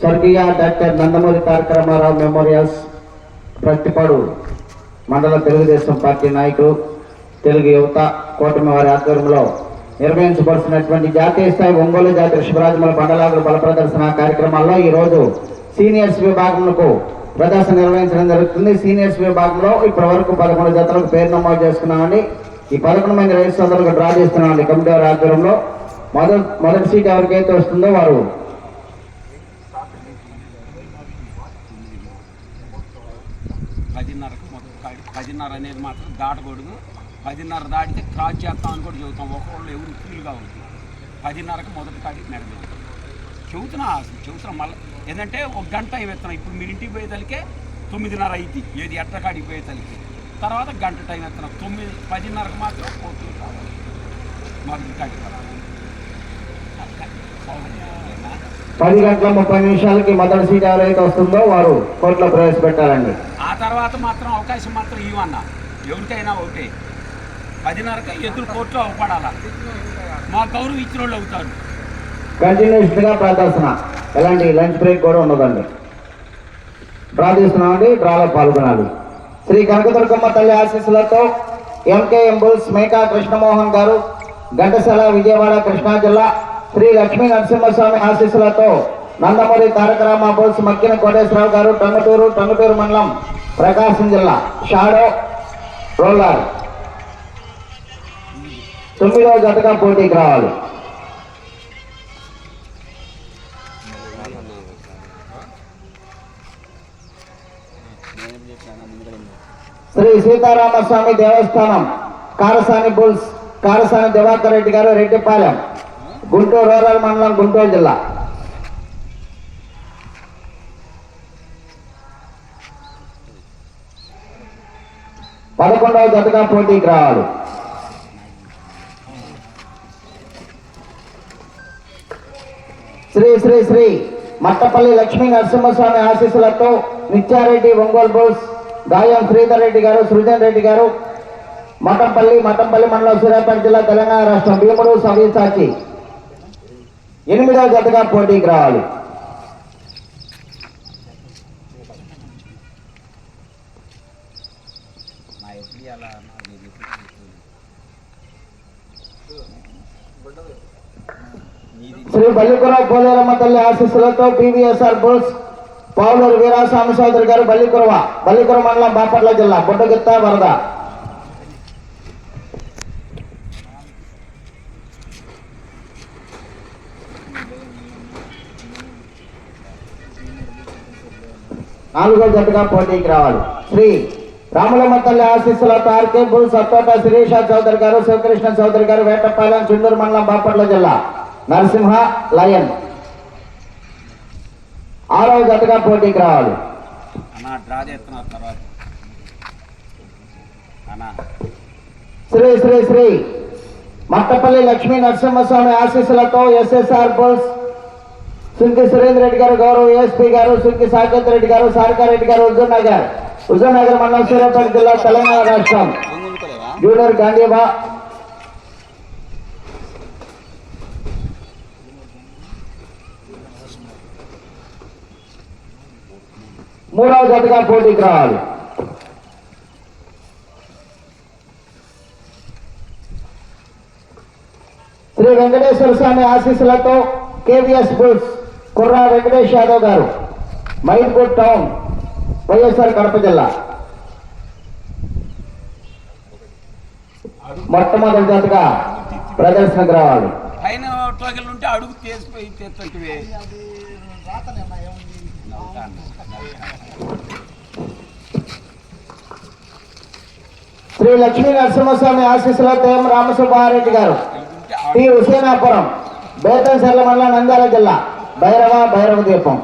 స్వర్గీయ doctor Nandamuri Taraka Ramarao memorials Prathipadu మండల Telugu Desam party నాయకులు తెలుగు యువత కూటమి వారి ఆధ్వర్యంలో నిర్వహించబడుతున్నటువంటి జాతీయ స్థాయి ఒంగోలు జాతీయ శివరాజముల బండలాగుల బల ప్రదర్శన కార్యక్రమాల్లో ఈరోజు సీనియర్స్ విభాగంకు ప్రదర్శన నిర్వహించడం జరుగుతుంది. సీనియర్స్ విభాగంలో ఇప్పటి వరకు పదకొండు జతలకు పేరు నమోదు చేసుకున్నామండి. ఈ పదకొండు మంది రైతు సోదరులకు డ్రా చేస్తున్నామండి. కమిటీ వారి ఆధ్వర్యంలో మొదటి మొదటి సీట్ ఎవరికైతే వస్తుందో వారు పదిన్నరకు మొదటి కాడి పదిన్నర అనేది మాత్రం దాటకూడదు. పదిన్నర దాటితే క్రాస్ చేస్తామని కూడా చెబుతాం. ఒక్కొక్కళ్ళు ఎవరు ఫీల్గా ఉంటుంది పదిన్నరకు మొదటి కాడి నెరవేరు చెబుతున్నా అసలు చెబుతున్నా మళ్ళీ ఏంటంటే ఒక గంట అయిపోతున్నాం ఇప్పుడు మీరు ఇంటికి పోయేతలికే తొమ్మిదిన్నర అయింది ఏది ఎట్టకాడికి పోయేతలికి తర్వాత గంట టైం ఎత్తున్నాం తొమ్మిది పదిన్నరకు మాత్రం పోతుంది కావాలి. మొదటి కాడికి రావాలి. పది గంటల ముప్పై నిమిషాలకి మొదటి సీట్ ఎవరైతే వస్తుందో వారు కోర్టులో ప్రవేశపెట్టాలండి. తర్వాత మాత్రం అవకాశం మాత్రం ఇవ్వన్నా. ఎవరికైనా ఒకటే. పదిన్నరకి ఎదురు కోర్టులో అవపడాలా. మా గౌరవ ఇచ్చిన వాళ్ళు అవుతారు ప్రదర్శన ఎలాంటి లంచ్ బ్రేక్ కూడా ఉండదండి. డ్రా చేస్తున్నామండి డ్రాలో పాల్గొనాలి. శ్రీ కనకదుర్గమ్మ తల్లి ఆశీస్సులతో ఎంకేఎం బుల్స్ మేకా కృష్ణమోహన్ గారు ఘంటసాల విజయవాడ కృష్ణా జిల్లా శ్రీ లక్ష్మీ నరసింహస్వామి ఆశీస్సులతో నందమూరి తారక రామ బోల్స్ మక్కిన కోటేశ్వరరావు గారు టంగుటూరు టంగుటూరు మండలం ప్రకాశం జిల్లా షాడో రోలర్ తొమ్మిదవ జతగా పోటీకి రావాలి. శ్రీ సీతారామస్వామి దేవస్థానం కారసాని బుల్స్ కారసాని దివాకర్ రెడ్డి గారు రెడ్డిపాలెం గుంటూరు రూరల్ మండలం గుంటూరు జిల్లా. పదకొండవ జతగా పోటీకి రావాలి శ్రీ శ్రీ శ్రీ మట్టపల్లి లక్ష్మీ నరసింహస్వామి ఆశీస్సులతో నిత్యారెడ్డి ఒంగోలు బోస్ గాయం శ్రీధర్ రెడ్డి గారు సృజన్ రెడ్డి గారు మఠంపల్లి మఠంపల్లి మండలం సూర్యాపేట జిల్లా తెలంగాణ రాష్ట్రం భీముడు సవ్యసాచి ఎనిమిదవ జతగా పోటీకి రావాలి నా ఎప్పుడు అలా నాకు నీది శ్రీ బల్లికుర పోలేరమ్మ తల్లి ఆశీస్సులతో పివిఎస్ఆర్ బోస్ పావులూరు వీరాస్వామి సోదరి గారు బల్లికురవ బల్లికుర మండలం బాపట్ల జిల్లా బుడ్డగిత్త వరద. నాలుగో జట్టుగా పోటీకి రావాలి. శ్రీ రాములమ్మ తల్లి ఆశీస్సులతో ఆర్కే బుల్ సత్తోట శిరీష చౌదరి గారు శివకృష్ణ చౌదరి గారు వేటపాలెం చుండూరు మండలం బాపట్ల జిల్లా. నరసింహ లయన్. ఆరవ జట్టుగా పోటీకి రావాలి. శ్రీ శ్రీ శ్రీ. మట్టపల్లి లక్ష్మీ నరసింహస్వామి ఆశీస్సులతో ఎస్ఎస్ఆర్ బోస్ సుంకి సురేంద్ర రెడ్డి గారు గౌరవ ఏఎస్పీ గారు సుంకి సాకేత్ రెడ్డి గారు సారకారెడ్డి గారు హుజూర్ నగర్. హుజూర్ నగర్ మండలం సూర్యాపేట జిల్లా తెలంగాణ రాష్ట్రం జూనియర్ గాంధీబా మూడవ జతగా పోటీకి రావాలి శ్రీ వెంకటేశ్వర స్వామి ఆశీస్సులతో KVS bulls Kurra Venkatesh Yadav garu Mainpur town YSR Kadapa జిల్లా. మొట్టమొదటి జతగా ప్రదర్శనకు రావాలి పైన ఉంటే అడుగు తీసిపోయి. శ్రీ లక్ష్మీ నరసింహస్వామి ఆశీస్సులతో ఎం రామసుబ్బారెడ్డి గారు. టి. హుసేనాపురం బేతంచెర్ల మండలం నంద్యాల జిల్లా. భైరవ భైరవ దీపం.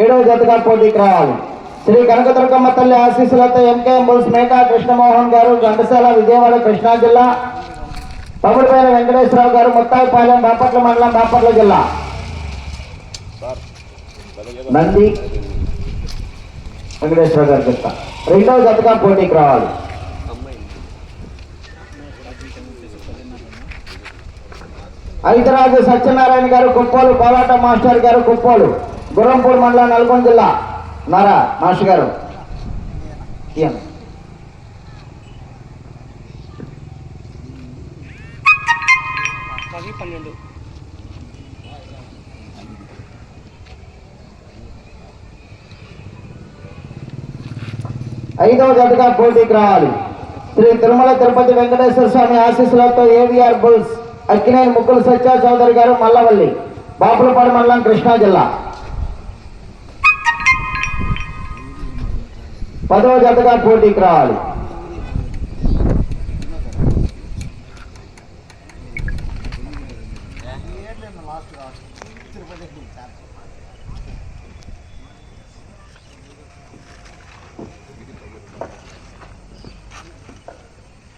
ఏడవ జతగా పోటీకి రావాలి శ్రీ కనకదుర్గమ్మ తల్లి ఆశీస్సులతో ఎంకే బుల్స్ మేకా కృష్ణమోహన్ గారు ఘంటసాల విజయవాడ కృష్ణా జిల్లా తమ్ముడిపైన వెంకటేశ్వరరావు గారు ముత్తాయిపాలెం బాపట్ల మండలం బాపట్ల జిల్లా. నంది వెంకటేశ్వర గారి చెప్తా రెండవ జతగా పోటీకి రావాలి. ఐదరాజు సత్యనారాయణ గారు కుప్పోలు పోరాట మాస్టర్ గారు కుప్పోలు గురంపూర్ మండలం నల్గొండ జిల్లా. నారా మాస్టర్ గారు. పన్నెండు. ఐదవ జతగా పోటీకి రావాలి. శ్రీ తిరుమల తిరుపతి వెంకటేశ్వర స్వామి ఆశీస్సులతో ఏవిఆర్ బుల్స్ అక్కినేని ముక్కుల సత్య చౌదరి గారు మల్లవల్లి బాపులపాడు మండలం కృష్ణా జిల్లా. పదవ జతగా పోటీకి రావాలి.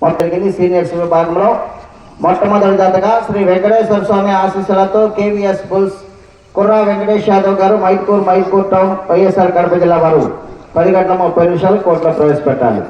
మొత్తం సీనియర్స్ విభాగంలో మొట్టమొదటి జతగా శ్రీ వెంకటేశ్వర స్వామి ఆశీస్సులతో KVS bulls Kurra Venkatesh Yadav garu Maipur Maipur town YSR Kadapa జిల్లా వారు. పది గంటల ముప్పై నిమిషాలు కోర్టులో ప్రవేశపెట్టాలి.